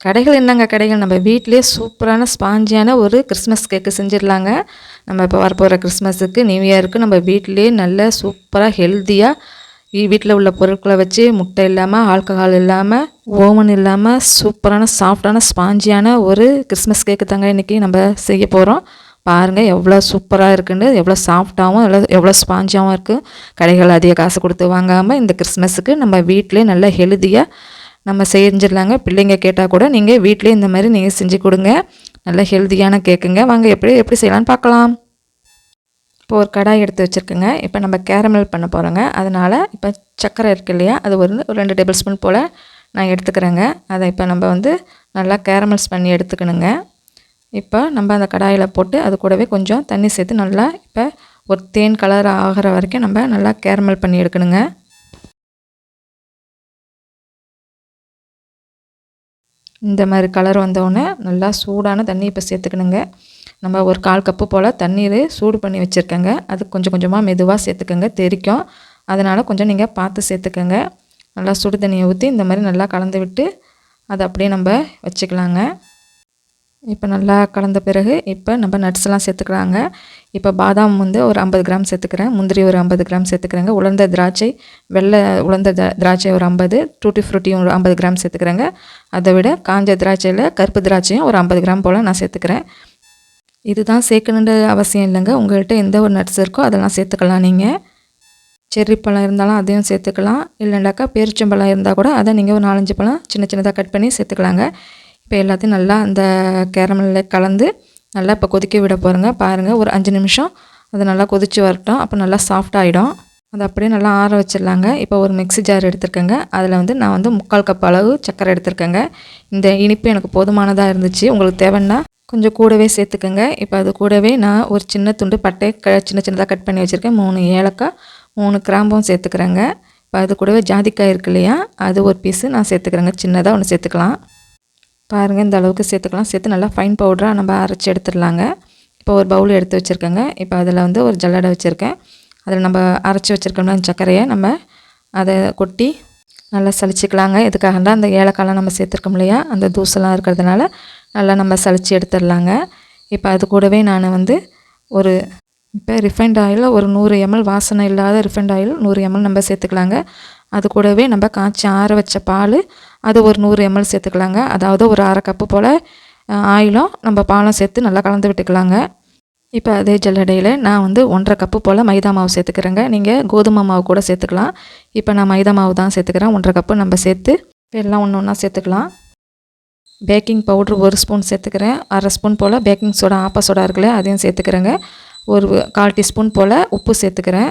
கடைகள் என்னங்க கடைகள்? நம்ம வீட்டிலே சூப்பரான ஸ்பாஞ்சியான ஒரு கிறிஸ்மஸ் கேக்கு செஞ்சிடலாங்க. நம்ம இப்போ வரப்போகிற கிறிஸ்மஸுக்கு நியூ இயருக்கு நம்ம வீட்டிலே நல்ல சூப்பராக ஹெல்த்தியாக வீட்டில் உள்ள பொருட்களை வச்சு முட்டை இல்லாமல் ஆல்கஹால் இல்லாமல் ஓவன் இல்லாமல் சூப்பரான சாஃப்டான ஸ்பாஞ்சியான ஒரு கிறிஸ்மஸ் கேக்கு தாங்க இன்றைக்கி நம்ம செய்ய போகிறோம் பாருங்கள் எவ்வளோ சூப்பராக இருக்குன்னு எவ்வளோ சாஃப்டாகவும் எவ்வளோ எவ்வளோ ஸ்பாஞ்சாகவும் இருக்குது கடைகள் அதிக காசு கொடுத்து வாங்காமல் இந்த கிறிஸ்மஸுக்கு நம்ம வீட்டிலே நல்ல ஹெல்தியாக நம்ம செஞ்சிடலாங்க. பிள்ளைங்க கேட்டால் கூட நீங்கள் வீட்டிலே இந்த மாதிரி நீங்கள் செஞ்சு கொடுங்க. நல்ல ஹெல்த்தியான கேக்குங்க. வாங்க எப்படி எப்படி செய்யலான்னு பார்க்கலாம். இப்போ ஒரு கடாய் எடுத்து வச்சுருக்கேங்க. இப்போ நம்ம கேரமல் பண்ண போகிறோங்க அதனால் இப்போ சர்க்கரை இருக்கு இல்லையா? அது ஒரு ஒரு ரெண்டு டேபிள் ஸ்பூன் போல் நான் எடுத்துக்கிறேங்க. அதை இப்போ நம்ம வந்து நல்லா கேரமல்ஸ் பண்ணி எடுத்துக்கணுங்க. இப்போ நம்ம அந்த கடாயில் போட்டு அது கூடவே கொஞ்சம் தண்ணி சேர்த்து நல்லா இப்போ ஒரு தேன் கலர் ஆகிற வரைக்கும் நம்ம நல்லா கேரமல் பண்ணி எடுக்கணுங்க. இந்த மாதிரி கலர் வந்தோடனே நல்லா சூடான தண்ணி இப்போ சேர்த்துக்கணுங்க. நம்ம ஒரு கால் கப்பு போல் தண்ணீர் சூடு பண்ணி வச்சுருக்கேங்க. அது கொஞ்சம் கொஞ்சமாக மெதுவாக சேர்த்துக்கோங்க. தெரிக்கும். அதனால் கொஞ்சம் நீங்கள் பார்த்து சேர்த்துக்கோங்க. நல்லா சுடு தண்ணியை ஊற்றி இந்த மாதிரி நல்லா கலந்து விட்டு அதை அப்படியே நம்ம வச்சுக்கலாங்க. இப்போ நல்லா கலந்த பிறகு இப்போ நம்ம நட்ஸ்லாம் சேர்த்துக்கிறாங்க இப்போ பாதாம் வந்து ஒரு ஐம்பது கிராம் சேர்த்துக்கிறேன். முந்திரி ஒரு ஐம்பது கிராம் சேர்த்துக்கிறேங்க. உலர்ந்த திராட்சை வெள்ளை உலர்ந்த திராட்சை ஒரு ஐம்பது டூட்டி ஃப்ரூட்டியும் ஒரு ஐம்பது கிராம் சேர்த்துக்கிறேங்க. அதை விட காஞ்ச திராட்சையில் கருப்பு திராட்சையும் ஒரு ஐம்பது கிராம் போல் நான் சேர்த்துக்கிறேன். இதுதான் சேர்க்கணுன்ற அவசியம் இல்லைங்க. உங்கள்கிட்ட எந்த ஒரு நட்ஸ் இருக்கோ அதெல்லாம் சேர்த்துக்கலாம் நீங்கள் செர்ரி பழம் இருந்தாலும் அதையும் சேர்த்துக்கலாம். இல்லைண்டாக்கா பேரிச்சம்பழம் இருந்தால் கூட அதை நீங்கள் ஒரு நாலஞ்சு பழம் சின்ன சின்னதாக கட் பண்ணி சேர்த்துக்கலாங்க. இப்போ எல்லாத்தையும் நல்லா அந்த கேரமலில் கலந்து நல்லா இப்போ கொதிக்க விட போகிறேங்க பாருங்கள் ஒரு அஞ்சு நிமிஷம். அது நல்லா கொதித்து வரட்டும். அப்போ நல்லா சாஃப்ட் ஆகிடும் அது அப்படியே நல்லா ஆற வச்சிடலாங்க. இப்போ ஒரு மிக்ஸி ஜார் எடுத்திருக்கேங்க. அதில் வந்து நான் வந்து முக்கால் கப் அளவு சர்க்கரை எடுத்திருக்கேங்க. இந்த இனிப்பு எனக்கு போதுமானதாக இருந்துச்சு. உங்களுக்கு தேவைன்னா கொஞ்சம் கூடவே சேர்த்துக்கோங்க. இப்போ அது கூடவே நான் ஒரு சின்ன துண்டு பட்டை க சின்ன சின்னதாக கட் பண்ணி வச்சுருக்கேன். மூணு ஏலக்காய் மூணு கிராம்பும் சேர்த்துக்கிறேங்க. இப்போ அது கூடவே ஜாதிக்காய் இருக்கு இல்லையா அது ஒரு பீஸு நான் சேர்த்துக்கிறேங்க. சின்னதாக ஒன்று சேர்த்துக்கலாம். பாருங்கள் இந்த அளவுக்கு சேர்த்துக்கலாம். சேர்த்து நல்லா ஃபைன் பவுடராக நம்ம அரைச்சி எடுத்துடலாங்க. இப்போ ஒரு பவுல் எடுத்து வச்சுருக்கேங்க. இப்போ அதில் வந்து ஒரு ஜல்லடை வச்சுருக்கேன். அதில் நம்ம அரைச்சி வச்சுருக்கோம்னா அந்த சர்க்கரையை நம்ம அதை கொட்டி நல்லா சளிச்சிக்கலாங்க. இதுக்காக அந்த ஏலக்காயெலாம் நம்ம சேர்த்துருக்கோம் இல்லையா? அந்த தூசெல்லாம் இருக்கிறதுனால நல்லா நம்ம சளிச்சு எடுத்துடலாங்க. இப்போ அது கூடவே நான் வந்து ஒரு இப்போ ரிஃபைண்ட் ஆயில் ஒரு நூறு எம்எல் வாசனை இல்லாத ரிஃபைண்ட் ஆயில் நூறு எம்எல் நம்ம சேர்த்துக்கலாங்க. அது கூடவே நம்ம காய்ச்சி ஆற வச்ச பால் அது ஒரு நூறு எம்எல் சேர்த்துக்கலாங்க. அதாவது ஒரு அரை கப்பு போல் ஆயிலும் நம்ம பாலும் சேர்த்து நல்லா கலந்து விட்டுக்கலாங்க. இப்போ அதே ஜல்லடையில் நான் வந்து ஒன்றரை கப்பு போல் மைதா மாவு சேர்த்துக்கிறேங்க. நீங்கள் கோதுமை மாவு கூட சேர்த்துக்கலாம். இப்போ நான் மைதா மாவு தான் சேர்த்துக்கிறேன். ஒன்றரை கப்பு நம்ம சேர்த்து எல்லாம் ஒன்று ஒன்றா சேர்த்துக்கலாம். பேக்கிங் பவுட்ரு ஒரு ஸ்பூன் சேர்த்துக்கிறேன். அரை ஸ்பூன் போல் பேக்கிங் சோடா ஆப்பா சோடா இருக்குல்ல அதையும் சேர்த்துக்கிறேங்க. ஒரு கால் டீஸ்பூன் போல் உப்பு சேர்த்துக்கிறேன்.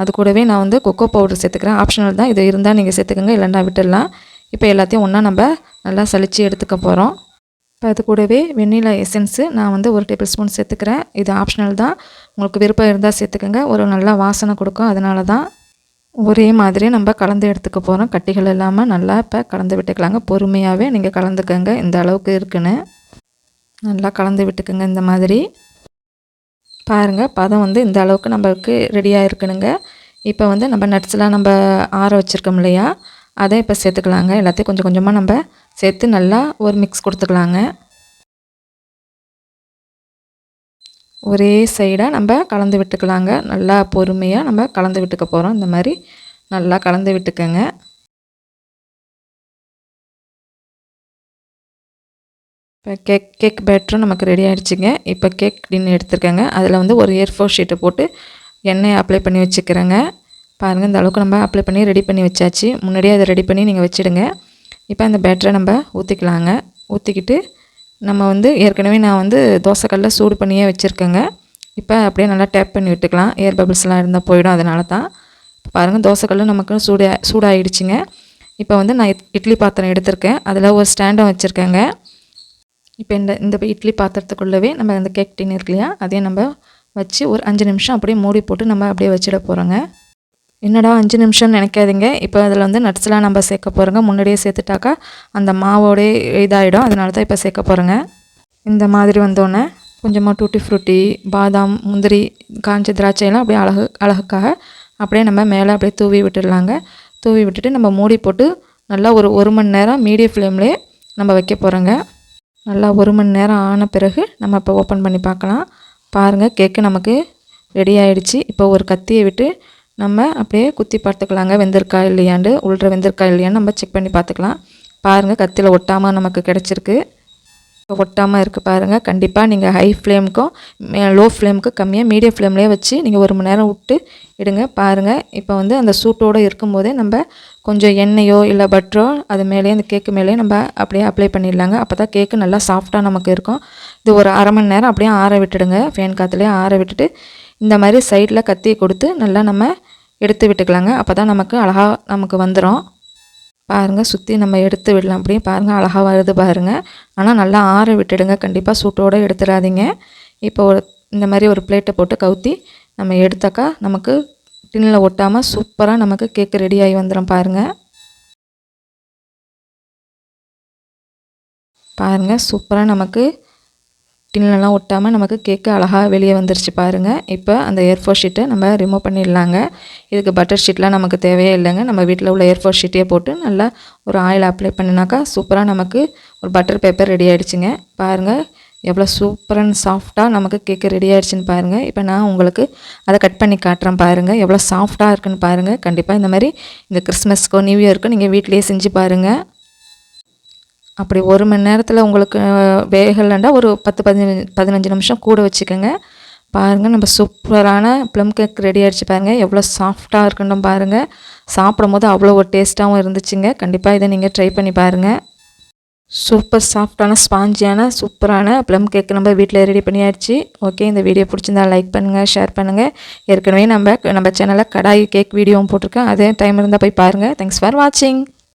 அது கூடவே நான் வந்து கொக்கோ பவுடர் சேர்த்துக்கிறேன். ஆப்ஷனல் தான். இது இருந்தால் நீங்கள் சேர்த்துக்கோங்க இல்லைன்னா விட்டுடலாம். இப்போ எல்லாத்தையும் ஒன்றா நம்ம நல்லா சளிச்சு எடுத்துக்க போகிறோம் இப்போ அது கூடவே வெண்ணிலா எசன்ஸு நான் வந்து ஒரு டேபிள் ஸ்பூன் சேர்த்துக்கிறேன். இது ஆப்ஷனல் தான். உங்களுக்கு விருப்பம் இருந்தால் சேர்த்துக்கோங்க. ஒரு நல்லா வாசனை கொடுக்கும். அதனால தான் ஒரே மாதிரி நம்ம கலந்து எடுத்துக்க போகிறோம் கட்டிகள் இல்லாமல் நல்லா இப்போ கலந்து விட்டுக்கலாங்க. பொறுமையாகவே நீங்கள் கலந்துக்கோங்க. இந்த அளவுக்கு இருக்குன்னு. நல்லா கலந்து விட்டுக்குங்க இந்த மாதிரி. பாருங்கள் பதம் வந்து இந்த அளவுக்கு நம்மளுக்கு ரெடியாக இருக்கணுங்க. இப்போ வந்து நம்ம நட்ஸ்லாம் நம்ம ஆற வச்சுருக்கோம் இல்லையா? அதை இப்போ சேர்த்துக்கலாங்க. எல்லாத்தையும் கொஞ்சம் கொஞ்சமாக நம்ம சேர்த்து நல்லா ஒரு மிக்ஸ் கொடுத்துக்கலாங்க. ஒரே சைடாக நம்ம கலந்து விட்டுக்கலாங்க. நல்லா பொறுமையாக நம்ம கலந்து விட்டுக்க போகிறோம் இந்த மாதிரி நல்லா கலந்து விட்டுக்கோங்க. இப்போ கேக் கேக் பேட்டரும் நமக்கு ரெடி ஆகிடுச்சிங்க இப்போ கேக் டின்னு எடுத்துருக்கேங்க. அதில் வந்து ஒரு ஏர் ஃபோர் ஷீட்டை போட்டு எண்ணெயை அப்ளை பண்ணி வச்சுக்கிறேங்க. பாருங்கள் இந்த அளவுக்கு நம்ம அப்ளை பண்ணி ரெடி பண்ணி வச்சாச்சு. முன்னாடியே அதை ரெடி பண்ணி நீங்கள் வச்சுடுங்க. இப்போ அந்த பேட்டரை நம்ம ஊற்றிக்கலாங்க ஊற்றிக்கிட்டு நம்ம வந்து ஏற்கனவே நான் வந்து தோசைக்கல்ல சூடு பண்ணியே வச்சுருக்கேங்க. இப்போ அப்படியே நல்லா டேப் பண்ணி விட்டுக்கலாம். ஏர் பபிள்ஸ்லாம் இருந்தால் போயிடும் அதனால தான். பாருங்கள் தோசைக்கல்ல நமக்கு சூடு சூடாகிடுச்சிங்க இப்போ வந்து நான் இட்லி பாத்திரம் எடுத்திருக்கேன். அதில் ஒரு ஸ்டாண்டும் வச்சுருக்கேங்க. இப்போ இந்த இந்த இட்லி பாத்திரத்துக்குள்ளவே நம்ம அந்த கேக் டின் இருக்கு இல்லையா? அதையும் நம்ம வச்சு ஒரு அஞ்சு நிமிஷம் அப்படியே மூடி போட்டு நம்ம அப்படியே வச்சிட போகிறோங்க என்னடா அஞ்சு நிமிஷம்னு நினைக்காதீங்க. இப்போ அதில் வந்து நட்ஸ்லாம் நம்ம சேர்க்க போகிறோங்க முன்னாடியே சேர்த்துட்டாக்கா அந்த மாவோடே இதாகிடும் அதனால தான் இப்போ சேர்க்க போகிறோங்க இந்த மாதிரி வந்தோடனே கொஞ்சமாக டூட்டி ஃப்ரூட்டி பாதாம் முந்திரி காஞ்ச திராட்சையெல்லாம் அப்படியே அழகு அழகுக்காக அப்படியே நம்ம மேலே அப்படியே தூவி விட்டுடலாங்க. தூவி விட்டுட்டு நம்ம மூடி போட்டு நல்லா ஒரு ஒரு மணி நேரம் மீடியம் ஃப்ளேம்லேயே நம்ம வைக்க போகிறோங்க நல்லா ஒரு மணி நேரம் ஆன பிறகு நம்ம இப்போ ஓப்பன் பண்ணி பார்க்கலாம். பாருங்கள் கேக்கு நமக்கு ரெடி ஆயிடுச்சு. இப்போ ஒரு கத்தியை விட்டு நம்ம அப்படியே குத்தி பார்த்துக்கலாங்க. வெந்திருக்கா இல்லையாண்டு உள்ற வெந்திருக்கா இல்லையான்னு நம்ம செக் பண்ணி பார்த்துக்கலாம். பாருங்கள் கத்தியில் ஒட்டாமல் நமக்கு கிடச்சிருக்கு. இப்போ ஒட்டாமல் இருக்குது பாருங்கள் கண்டிப்பாக நீங்கள் ஹை ஃப்ளேமுக்கும் லோ ஃப்ளேமுக்கு கம்மியாக மீடியம் ஃப்ளேம்லேயே வச்சு நீங்கள் ஒரு மணி நேரம் விட்டு இடுங்க பாருங்கள் இப்போ வந்து அந்த சூட்டோடு இருக்கும்போதே நம்ம கொஞ்சம் எண்ணெயோ இல்லை பட்டரோ அது மேலேயே அந்த கேக்கு மேலேயே நம்ம அப்படியே அப்ளை பண்ணிடலாங்க. அப்போ தான் கேக்கு நல்லா சாஃப்டாக நமக்கு இருக்கும். இது ஒரு அரை மணி நேரம் அப்படியே ஆற விட்டுடுங்க. ஃபேன் காற்றுலேயே ஆற விட்டுட்டு இந்த மாதிரி சைடில் கத்தி கொடுத்து நல்லா நம்ம எடுத்து விட்டுக்கலாங்க. அப்போ தான் நமக்கு அழகாக நமக்கு வந்துடும் பாருங்கள் சுற்றி நம்ம எடுத்து விடலாம். அப்படியே பாருங்கள் அழகாக வருது பாருங்கள் ஆனால் நல்லா ஆற விட்டுடுங்க. கண்டிப்பாக சூட்டோடு எடுத்துடாதீங்க. இப்போ ஒரு இந்த மாதிரி ஒரு பிளேட்டை போட்டு கவுத்தி நம்ம எடுத்தாக்கா நமக்கு டின்னில் ஒட்டாமல் சூப்பராக நமக்கு கேக்கு ரெடி ஆகி வந்துடும் பாருங்கள் பாருங்கள் சூப்பராக நமக்கு டின்லலாம் ஒட்டாமல் நமக்கு கேக்கு அழகாக வெளியே வந்துருச்சு பாருங்கள் இப்போ அந்த ஏர்ஃபோர் ஷீட்டை நம்ம ரிமூவ் பண்ணிடலாங்க. இதுக்கு பட்டர் ஷீட்லாம் நமக்கு தேவையே இல்லைங்க. நம்ம வீட்டில் உள்ள ஏர்ஃபோர் ஷீட்டையே போட்டு நல்லா ஒரு ஆயில் அப்ளை பண்ணினாக்கா சூப்பராக நமக்கு ஒரு பட்டர் பேப்பர் ரெடி ஆகிடுச்சிங்க பாருங்கள் எவ்வளோ சூப்பர் அண்ட் சாஃப்டாக நமக்கு கேக்கு ரெடி ஆகிடுச்சின்னு பாருங்கள் இப்போ நான் உங்களுக்கு அதை கட் பண்ணி காட்டுறேன் பாருங்கள் எவ்வளோ சாஃப்டாக இருக்குன்னு பாருங்கள் கண்டிப்பாக இந்த மாதிரி இந்த கிறிஸ்மஸ்க்கோ நியூ இயர்க்கோ நீங்கள் வீட்டிலேயே செஞ்சு பாருங்கள் அப்படி ஒரு மணி நேரத்தில் உங்களுக்கு வேகலைண்டா ஒரு பத்து பதினஞ்சு பதினஞ்சு நிமிஷம் கூட வச்சுக்கோங்க. பாருங்கள் நம்ம சூப்பரான ப்ளம் கேக் ரெடி ஆகிடுச்சு பாருங்கள் எவ்வளோ சாஃப்டாக இருக்குன்னு பாருங்கள் சாப்பிடும் போது அவ்வளோ ஒரு டேஸ்ட்டாகவும் இருந்துச்சுங்க. கண்டிப்பாக இதை நீங்கள் ட்ரை பண்ணி பாருங்கள் சூப்பர் சாஃப்டான ஸ்பாஞ்சியான சூப்பரான ப்ளம் கேக் நம்ம வீட்டில் ரெடி பண்ணியாச்சு. ஓகே இந்த வீடியோ பிடிச்சிருந்தா லைக் பண்ணுங்கள் ஷேர் பண்ணுங்கள் ஏற்கனவே நம்ம நம்ம சேனலில் கடாய் கேக் வீடியோவும் போட்டிருக்கேன். அதே டைம் இருந்தால் போய் பாருங்கள் தேங்க்ஸ் ஃபார் வாட்சிங்